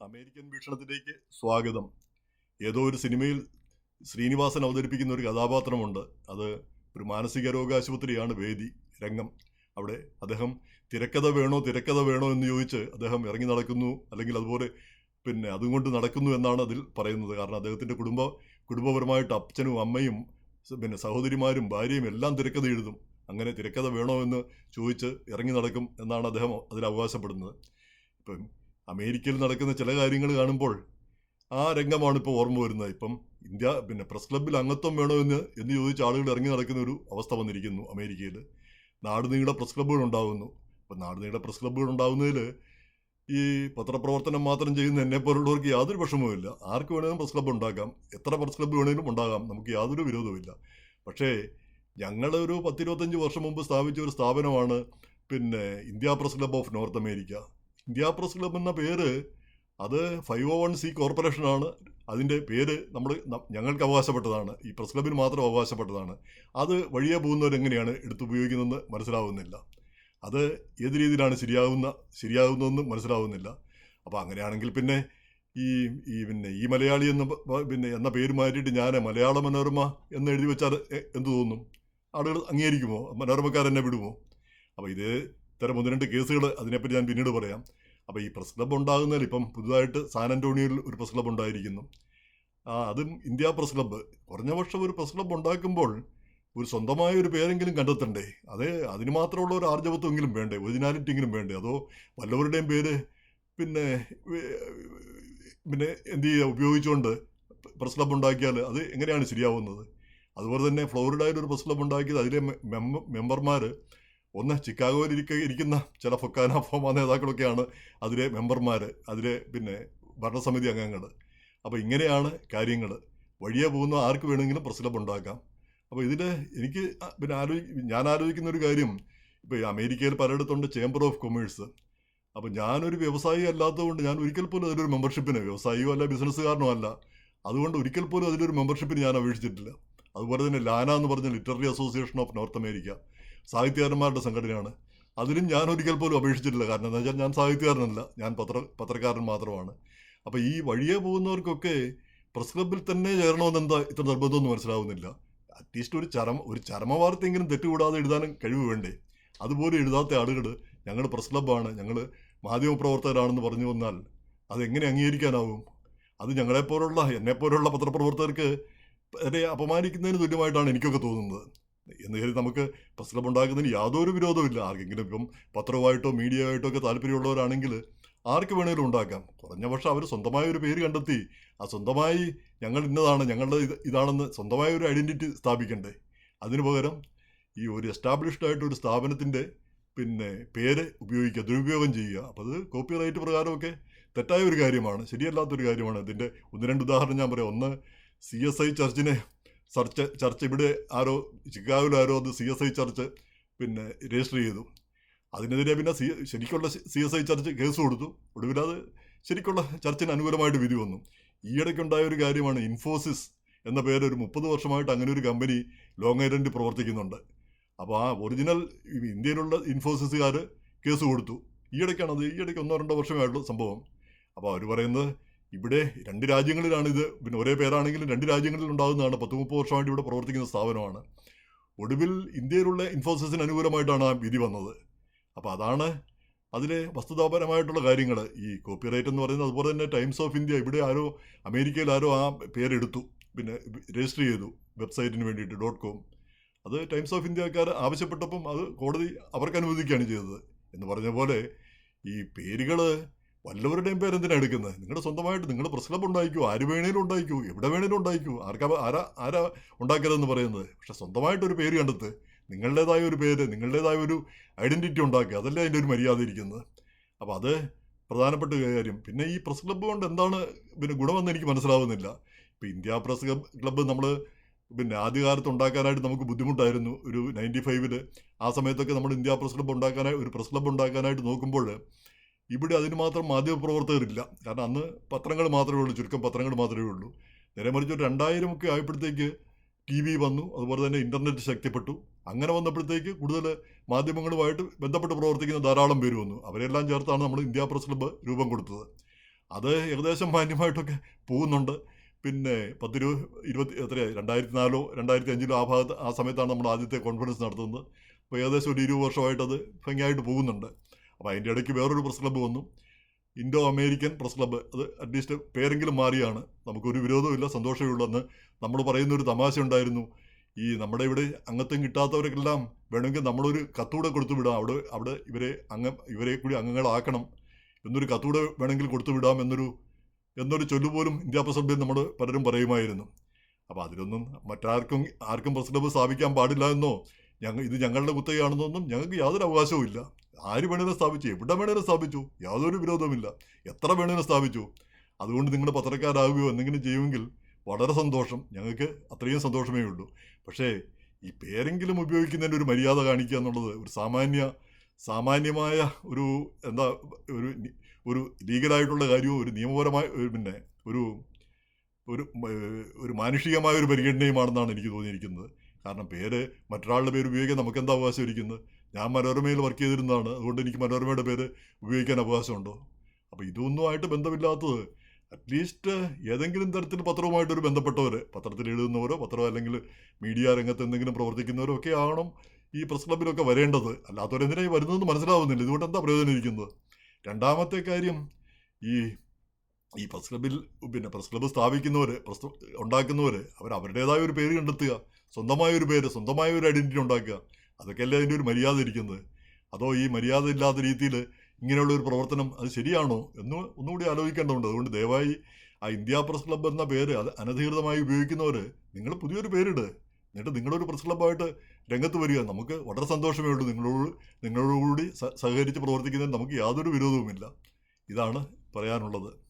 American വീക്ഷണത്തിലേക്ക് സ്വാഗതം. ഏതോ ഒരു സിനിമയിൽ ശ്രീനിവാസൻ അവതരിപ്പിക്കുന്ന ഒരു കഥാപാത്രമുണ്ട്. അത് ഒരു മാനസിക രോഗാശുപത്രിയാണ് വേദി രംഗം. അവിടെ അദ്ദേഹം തിരക്കഥ വേണോ തിരക്കഥ വേണോ എന്ന് ചോദിച്ച് അദ്ദേഹം ഇറങ്ങി നടക്കുന്നു അല്ലെങ്കിൽ അതുപോലെ പിന്നെ അതും കൊണ്ട് നടക്കുന്നു എന്നാണ് അതിൽ പറയുന്നത്. കാരണം അദ്ദേഹത്തിന്റെ കുടുംബ കുടുംബപരമായിട്ട് അച്ഛനും അമ്മയും പിന്നെ സഹോദരിമാരും ഭാര്യയും എല്ലാം തിരക്കഥ എഴുതും. അങ്ങനെ തിരക്കഥ വേണോ എന്ന് ചോദിച്ച് ഇറങ്ങി നടക്കും എന്നാണ് അദ്ദേഹം അതിൽ അവകാശപ്പെടുന്നത്. ഇപ്പം അമേരിക്കയിൽ നടക്കുന്ന ചില കാര്യങ്ങൾ കാണുമ്പോൾ ആ രംഗമാണ് ഇപ്പോൾ ഓർമ്മ വരുന്നത്. ഇപ്പം ഇന്ത്യ പിന്നെ പ്രസ് ക്ലബ്ബിൽ അംഗത്വം വേണോ എന്ന് എന്ന് ചോദിച്ച ആളുകൾ ഇറങ്ങി നടക്കുന്ന ഒരു അവസ്ഥ വന്നിരിക്കുന്നു അമേരിക്കയിൽ. നാട് നീളെ പ്രസ് ക്ലബ്ബുകൾ ഉണ്ടാകുന്നു അപ്പം നാട് നീളെ പ്രസ് ക്ലബ്ബുകൾ ഉണ്ടാകുന്നതിൽ ഈ പത്രപ്രവർത്തനം മാത്രം ചെയ്യുന്ന എന്നെ പോലുള്ളവർക്ക് യാതൊരു വിഷമവുമില്ല ആർക്ക് വേണമെങ്കിലും പ്രസ് ക്ലബ്ബ് ഉണ്ടാക്കാം. എത്ര പ്രസ് ക്ലബ്ബ് വേണമെങ്കിലും ഉണ്ടാകാം. നമുക്ക് യാതൊരു വിരോധവുമില്ല പക്ഷേ ഞങ്ങളൊരു പത്തിരുപത്തഞ്ച് വർഷം മുമ്പ് സ്ഥാപിച്ച ഒരു സ്ഥാപനമാണ് പിന്നെ India press club of North America. India press club എന്ന പേര് അത് ഫൈവ് ഒ വൺ സി കോർപ്പറേഷനാണ് അതിന്റെ പേര് നമ്മൾ ഞങ്ങൾക്ക് അവകാശപ്പെട്ടതാണ്. ഈ പ്രസ് ക്ലബിന് മാത്രം അവകാശപ്പെട്ടതാണ്. അത് വഴിയെ പോകുന്നവരെങ്ങനെയാണ് എടുത്തുപയോഗിക്കുന്നതെന്ന് മനസ്സിലാവുന്നില്ല. അത് ഏത് രീതിയിലാണ് ശരിയാവുന്ന ശരിയാകുന്നതെന്ന് മനസ്സിലാവുന്നില്ല. അപ്പോൾ അങ്ങനെയാണെങ്കിൽ പിന്നെ ഈ ഈ പിന്നെ ഈ മലയാളി എന്ന പിന്നെ എന്ന പേര് മാറ്റിയിട്ട് ഞാൻ മലയാള മനോരമ എന്ന് എഴുതി വെച്ചാൽ എന്ത് തോന്നും? ആളുകൾ അംഗീകരിക്കുമോ? മനോരമക്കാരെന്നെ വിടുമോ? അപ്പോൾ ഇത് ഇത്തരം ഒന്ന് രണ്ട് കേസുകൾ അതിനെപ്പറ്റി ഞാൻ പിന്നീട് പറയാം. അപ്പോൾ ഈ പ്രസ് ക്ലബ്ബ് ഉണ്ടാകുന്നതിൽ ഇപ്പം പുതുതായിട്ട് സാൻ അന്റോണിയോയിൽ ഒരു പ്രസ് ക്ലബ്ബ് ഉണ്ടായിരിക്കുന്നു. ആ അതും ഇന്ത്യ പ്രസ് ക്ലബ്ബ് കുറഞ്ഞ വർഷം ഒരു പ്രസ് ക്ലബ്ബ് ഉണ്ടാക്കുമ്പോൾ ഒരു സ്വന്തമായ ഒരു പേരെങ്കിലും കണ്ടെത്തണ്ടേ? അത് അതിന് മാത്രമുള്ള ഒരു ആർജവത്വമെങ്കിലും വേണ്ടേ? ഒറിജിനാലിറ്റി എങ്കിലും വേണ്ടേ? അതോ വല്ലവരുടെയും പേര് പിന്നെ പിന്നെ എന്ത് ചെയ്യുക? ഉപയോഗിച്ചുകൊണ്ട് പ്രസ് ക്ലബ്ബ് ഉണ്ടാക്കിയാൽ അത് എങ്ങനെയാണ് ശരിയാവുന്നത്? അതുപോലെ തന്നെ ഫ്ലോറിഡയിൽ ഒരു പ്രസ് ക്ലബ്ബ് ഉണ്ടാക്കിയത് അതിലെ മെമ്പർമാർ ഒന്ന് ചിക്കാഗോയിൽ ഇരിക്ക ഇരിക്കുന്ന ചില ഫൊക്കാന ഫോമ നേതാക്കളൊക്കെയാണ് അതിലെ മെമ്പർമാർ അതിലെ പിന്നെ ഭരണസമിതി അംഗങ്ങൾ അപ്പോൾ ഇങ്ങനെയാണ് കാര്യങ്ങൾ വഴിയെ പോകുന്ന ആർക്ക് വേണമെങ്കിലും പ്രശ്നം ഉണ്ടാക്കാം. അപ്പോൾ ഇതിൽ എനിക്ക് പിന്നെ ആലോചി ഞാൻ ആലോചിക്കുന്ന ഒരു കാര്യം ഇപ്പോൾ അമേരിക്കയിൽ പലയിടത്തുണ്ട് ചേംബർ ഓഫ് കൊമേഴ്സ്. അപ്പോൾ ഞാനൊരു വ്യവസായി അല്ലാത്തതുകൊണ്ട് ഞാൻ ഒരിക്കൽ പോലും അതിലൊരു മെമ്പർഷിപ്പിന് വ്യവസായിയോ അല്ല ബിസിനസ്സുകാരനോ അല്ല. അതുകൊണ്ട് ഒരിക്കൽ പോലും അതിലൊരു മെമ്പർഷിപ്പിന് ഞാൻ അപേക്ഷിച്ചിട്ടില്ല. അതുപോലെ തന്നെ ലാന എന്ന് പറഞ്ഞ literary association of north America. സാഹിത്യകാരന്മാരുടെ സംഘടനയാണ്. അതിലും ഞാൻ ഒരിക്കൽ പോലും അപേക്ഷിച്ചിട്ടില്ല. കാരണം എന്താ വെച്ചാൽ ഞാൻ സാഹിത്യകാരനല്ല. ഞാൻ പത്ര പത്രക്കാരൻ മാത്രമാണ്. അപ്പോൾ ഈ വഴിയെ പോകുന്നവർക്കൊക്കെ പ്രസ് ക്ലബ്ബിൽ തന്നെ ചേരണമെന്ന് എന്താ ഇത്ര നിർബന്ധമൊന്നും മനസ്സിലാവുന്നില്ല. അറ്റ്ലീസ്റ്റ് ഒരു ചരമ ഒരു ചരമവാർത്തയെങ്കിലും തെറ്റുകൂടാതെ എഴുതാനും കഴിവ് വേണ്ടേ? അതുപോലെ എഴുതാത്ത ആളുകൾ ഞങ്ങൾ പ്രസ് ക്ലബ്ബാണ്. ഞങ്ങൾ മാധ്യമപ്രവർത്തകരാണെന്ന് പറഞ്ഞു വന്നാൽ അതെങ്ങനെ അംഗീകരിക്കാനാവും? അത് ഞങ്ങളെപ്പോലുള്ള എന്നെപ്പോലുള്ള പത്രപ്രവർത്തകർക്ക് അതിനെ അപമാനിക്കുന്നതിന് തുല്യമായിട്ടാണ് എനിക്കൊക്കെ തോന്നുന്നത്. എന്ന് നമുക്ക് പ്രസ് ക്ലബ്ബ് ഉണ്ടാക്കുന്നതിന് യാതൊരു വിരോധമില്ല ആർക്കെങ്കിലും ഇപ്പം മീഡിയ ആയിട്ടോ ഒക്കെ താല്പര്യമുള്ളവരാണെങ്കിൽ ആർക്ക് വേണേലും ഉണ്ടാക്കാം. കുറഞ്ഞ പക്ഷം അവർ സ്വന്തമായ ഒരു പേര് കണ്ടെത്തി. ആ സ്വന്തമായി ഞങ്ങൾ ഇന്നതാണ് ഞങ്ങളുടെ ഇത് ഇതാണെന്ന് സ്വന്തമായ ഒരു ഐഡന്റിറ്റി സ്ഥാപിക്കണ്ടേ? അതിനു പകരം ഈ ഒരു എസ്റ്റാബ്ലിഷ്ഡ് ആയിട്ടൊരു സ്ഥാപനത്തിന്റെ പിന്നെ പേര് ഉപയോഗിക്കുക ദുരുപയോഗം ചെയ്യുക. അപ്പോൾ അത് കോപ്പി റൈറ്റ് പ്രകാരമൊക്കെ തെറ്റായ ഒരു കാര്യമാണ് ശരിയല്ലാത്തൊരു കാര്യമാണ്. ഇതിന്റെ ഒന്ന് രണ്ട് ഉദാഹരണം ഞാൻ പറയാം. ഒന്ന് സി എസ് ഐ ചർച്ചിനെ ചർച്ച് ചർച്ച് ഇവിടെ ആരോ ചിക്കാഗോയിൽ ആരോ അത് സി എസ് ഐ ചർച്ച് പിന്നെ രജിസ്റ്റർ ചെയ്തു. അതിനെതിരെ പിന്നെ സി ശരിക്കുള്ള C S I church case കൊടുത്തു. ഒടുവിൽ അത് ശരിക്കുള്ള ചർച്ചിന് അനുകൂലമായിട്ട് വിധി വന്നു. ഈയിടയ്ക്കുണ്ടായ ഒരു കാര്യമാണ് ഇൻഫോസിസ് എന്ന പേര് ഒരു മുപ്പത് വർഷമായിട്ട് അങ്ങനെ ഒരു കമ്പനി ലോങ് ഐലൻഡിൽ പ്രവർത്തിക്കുന്നുണ്ട്. അപ്പോൾ ആ ഒറിജിനൽ ഇന്ത്യയിലുള്ള ഇൻഫോസിസുകാർ കേസ് കൊടുത്തു. ഈയിടയ്ക്കാണ് അത് ഈയിടയ്ക്ക് ഒന്നോ രണ്ടോ വർഷമേ ആയിട്ടുള്ളൂ സംഭവം. അപ്പോൾ അവർ പറയുന്നത് ഇവിടെ രണ്ട് രാജ്യങ്ങളിലാണ് ഇത്. പിന്നെ ഒരേ പേരാണെങ്കിലും രണ്ട് രാജ്യങ്ങളിൽ ഉണ്ടാകുന്നതാണ് പത്ത് മുപ്പത് വർഷമായിട്ട് ഇവിടെ പ്രവർത്തിക്കുന്ന സ്ഥാപനമാണ്. ഒടുവിൽ ഇന്ത്യയിലുള്ള ഇൻഫോസിസിന് അനുകൂലമായിട്ടാണ് ആ വിധി വന്നത്. അപ്പോൾ അതാണ് അതിലെ വസ്തുതാപരമായിട്ടുള്ള കാര്യങ്ങൾ. ഈ കോപ്പിറൈറ്റ് എന്ന് പറയുന്നത് അതുപോലെ തന്നെ ടൈംസ് ഓഫ് ഇന്ത്യ ഇവിടെ ആരോ അമേരിക്കയിൽ ആരോ ആ പേരെടുത്തു. പിന്നെ രജിസ്റ്റർ ചെയ്തു വെബ്സൈറ്റിന് വേണ്ടിയിട്ട് ഡോട്ട് കോം. അത് ടൈംസ് ഓഫ് ഇന്ത്യക്കാർ ആവശ്യപ്പെട്ടപ്പം അത് കോടതി അവർക്ക് അനുവദിക്കുകയാണ് ചെയ്തത്. എന്ന് പറഞ്ഞ പോലെ ഈ പേരുകൾ വല്ലവരുടെയും പേരെന്തിനാണ് എടുക്കുന്നത്? നിങ്ങളുടെ സ്വന്തമായിട്ട് നിങ്ങൾ പ്രശ്നം ഉണ്ടായിക്കൂ? ആര് വേണേലും ഉണ്ടായിക്കോ? എവിടെ വേണേലും ഉണ്ടായിക്കോ? ആർക്കാ ആരാ ആരാ ഉണ്ടാക്കരുതെന്ന് പറയുന്നത്? പക്ഷെ സ്വന്തമായിട്ടൊരു പേര് കണ്ടെത്ത്. നിങ്ങളുടേതായ ഒരു പേര് നിങ്ങളുടേതായ ഒരു ഐഡന്റിറ്റി ഉണ്ടാക്കുക അതല്ലേ അതിന്റെ ഒരു മര്യാദ ഇരിക്കുന്നത്. അപ്പോൾ അത് പ്രധാനപ്പെട്ട കാര്യം. പിന്നെ ഈ പ്രസ് ക്ലബ്ബ് കൊണ്ട് എന്താണ് പിന്നെ ഗുണമെന്ന് എനിക്ക് മനസ്സിലാവുന്നില്ല. ഇപ്പോൾ ഇന്ത്യ പ്രസ് ക്ലബ്ബ് നമ്മൾ പിന്നെ ആദ്യകാലത്ത് ഉണ്ടാക്കാനായിട്ട് നമുക്ക് ബുദ്ധിമുട്ടായിരുന്നു. ഒരു നയന്റി ഫൈവിൽ ആ സമയത്തൊക്കെ നമ്മൾ ഇന്ത്യ പ്രസ് ക്ലബ്ബ് ഉണ്ടാക്കാനായി ഒരു പ്രസ് ക്ലബ്ബ് ഉണ്ടാക്കാനായിട്ട് നോക്കുമ്പോൾ ഇവിടെ അതിന് മാത്രം മാധ്യമപ്രവർത്തകരില്ല. കാരണം അന്ന് പത്രങ്ങൾ മാത്രമേ ഉള്ളൂ ചുരുക്കം പത്രങ്ങൾ മാത്രമേ ഉള്ളൂ. നേരെ മറിച്ച് ഒരു രണ്ടായിരം ഒക്കെ ആയപ്പോഴത്തേക്ക് ടി വി വന്നു അതുപോലെ തന്നെ ഇന്റർനെറ്റ് ശക്തിപ്പെട്ടു. അങ്ങനെ വന്നപ്പോഴത്തേക്ക് കൂടുതൽ മാധ്യമങ്ങളുമായിട്ട് ബന്ധപ്പെട്ട് പ്രവർത്തിക്കുന്ന ധാരാളം പേര് വന്നു. അവരെല്ലാം ചേർത്താണ് നമ്മൾ ഇന്ത്യ പ്രസ് ക്ലബ്ബ് രൂപം കൊടുത്തത്. അത് ഏകദേശം മാന്യമായിട്ടൊക്കെ പോകുന്നുണ്ട്. പിന്നെ പത്തിരു ഇരുപത്തി എത്ര രണ്ടായിരത്തി നാലോ രണ്ടായിരത്തി അഞ്ചിലോ ആ ഭാഗത്ത് ആ സമയത്താണ് നമ്മൾ ആദ്യത്തെ കോൺഫറൻസ് നടത്തുന്നത്. അപ്പോൾ ഏകദേശം ഒരു ഇരുപത് വർഷമായിട്ട് അത് ഭംഗിയായിട്ട് പോകുന്നുണ്ട്. അപ്പോൾ അതിന്റെ ഇടയ്ക്ക് വേറൊരു പ്രസ് ക്ലബ്ബ് വന്നു. Indo American press club. അത് അറ്റ്ലീസ്റ്റ് പേരെങ്കിലും മാറിയാണ്. നമുക്കൊരു വിരോധമില്ല സന്തോഷമേ ഉള്ളൂ നമ്മൾ പറയുന്ന ഒരു തമാശ ഉണ്ടായിരുന്നു. ഈ നമ്മുടെ ഇവിടെ അംഗത്വം കിട്ടാത്തവർക്കെല്ലാം വേണമെങ്കിൽ നമ്മളൊരു കത്തൂടെ കൊടുത്തു വിടാം. അവിടെ അവിടെ ഇവരെ അംഗം ഇവരെ കൂടി അംഗങ്ങളാക്കണം. എന്നൊരു കത്തൂടെ വേണമെങ്കിൽ കൊടുത്തു വിടാം എന്നൊരു എന്നൊരു ചൊല്ലുപോലും ഇന്ത്യ പ്രസ് ക്ലബ്ബിൽ നമ്മൾ പലരും പറയുമായിരുന്നു. അപ്പോൾ അതിലൊന്നും മറ്റാർക്കും ആർക്കും പ്രസ് ക്ലബ്ബ് സ്ഥാപിക്കാൻ പാടില്ല എന്നോ ഞങ്ങൾ ഇത് ഞങ്ങളുടെ കുത്തകയാണെന്നൊന്നും ഞങ്ങൾക്ക് യാതൊരു അവകാശവും ഇല്ല. ആര് വേണേലും സ്ഥാപിച്ചു എവിടെ വേണേലും സ്ഥാപിച്ചു യാതൊരു വിരോധവുമില്ല. എത്ര വേണേലും സ്ഥാപിച്ചു. അതുകൊണ്ട് നിങ്ങൾ പത്രക്കാരാകുകയോ എന്തെങ്കിലും ചെയ്യുമെങ്കിൽ വളരെ സന്തോഷം. ഞങ്ങൾക്ക് അത്രയും സന്തോഷമേ ഉള്ളൂ. പക്ഷേ ഈ പേരെങ്കിലും ഉപയോഗിക്കുന്നതിന്റെ ഒരു മര്യാദ കാണിക്കുക എന്നുള്ളത് ഒരു സാമാന്യ സാമാന്യമായ ഒരു എന്താ ഒരു ഒരു ലീഗലായിട്ടുള്ള കാര്യവും ഒരു നിയമപരമായ പിന്നെ ഒരു ഒരു ഒരു മാനുഷികമായ ഒരു പരിഗണനയുമാണെന്നാണ് എനിക്ക് തോന്നിയിരിക്കുന്നത്. കാരണം പേര് മറ്റൊരാളുടെ പേര് ഉപയോഗിക്കാൻ നമുക്ക് എന്താ അവകാശം ഇരിക്കുന്നത്? ഞാൻ മനോരമയിൽ വർക്ക് ചെയ്തിരുന്നതാണ്. അതുകൊണ്ട് എനിക്ക് മനോരമയുടെ പേര് ഉപയോഗിക്കാൻ അവകാശമുണ്ടോ? അപ്പോൾ ഇതൊന്നും ആയിട്ട് ബന്ധമില്ലാത്തത് അറ്റ്ലീസ്റ്റ് ഏതെങ്കിലും തരത്തിൽ പത്രവുമായിട്ടൊരു ബന്ധപ്പെട്ടവർ പത്രത്തിൽ എഴുതുന്നവരോ പത്രം അല്ലെങ്കിൽ മീഡിയ രംഗത്ത് എന്തെങ്കിലും പ്രവർത്തിക്കുന്നവരോ ഒക്കെ ആവണം ഈ പ്രസ് ക്ലബിലൊക്കെ വരേണ്ടത്. അല്ലാത്തവരെന്തിനായി വരുന്നതെന്ന് മനസ്സിലാവുന്നില്ല. ഇതുകൊണ്ട് എന്താ പ്രയോജനം ഇരിക്കുന്നത്? രണ്ടാമത്തെ കാര്യം ഈ ഈ പ്രസ് ക്ലബിൽ പിന്നെ പ്രസ് ക്ലബ്ബ് സ്ഥാപിക്കുന്നവർ പ്രസ് ഉണ്ടാക്കുന്നവർ അവർ അവരുടേതായ ഒരു പേര് കണ്ടെത്തുക. സ്വന്തമായ ഒരു പേര് സ്വന്തമായ ഒരു ഐഡന്റിറ്റി ഉണ്ടാക്കുക. അതൊക്കെയല്ലേ അതിന്റെ ഒരു മര്യാദ ഇരിക്കുന്നത്? അതോ ഈ മര്യാദ ഇല്ലാത്ത രീതിയിൽ ഇങ്ങനെയുള്ള ഒരു പ്രവർത്തനം അത് ശരിയാണോ എന്ന് ഒന്നുകൂടി ആലോചിക്കേണ്ടതുണ്ട്. അതുകൊണ്ട് ദയവായി ആ ഇന്ത്യ പ്രസ് ക്ലബ്ബ് എന്ന പേര് അത് അനധികൃതമായി ഉപയോഗിക്കുന്നവർ നിങ്ങൾ പുതിയൊരു പേരിട്. എന്നിട്ട് നിങ്ങളൊരു പ്രസ് ക്ലബ്ബായിട്ട് രംഗത്ത് വരിക. നമുക്ക് വളരെ സന്തോഷമേ ഉള്ളൂ നിങ്ങളോട് നിങ്ങളോടുകൂടി സഹകരിച്ച് പ്രവർത്തിക്കുന്നതിന് നമുക്ക് യാതൊരു വിരോധവുമില്ല. ഇതാണ് പറയാനുള്ളത്.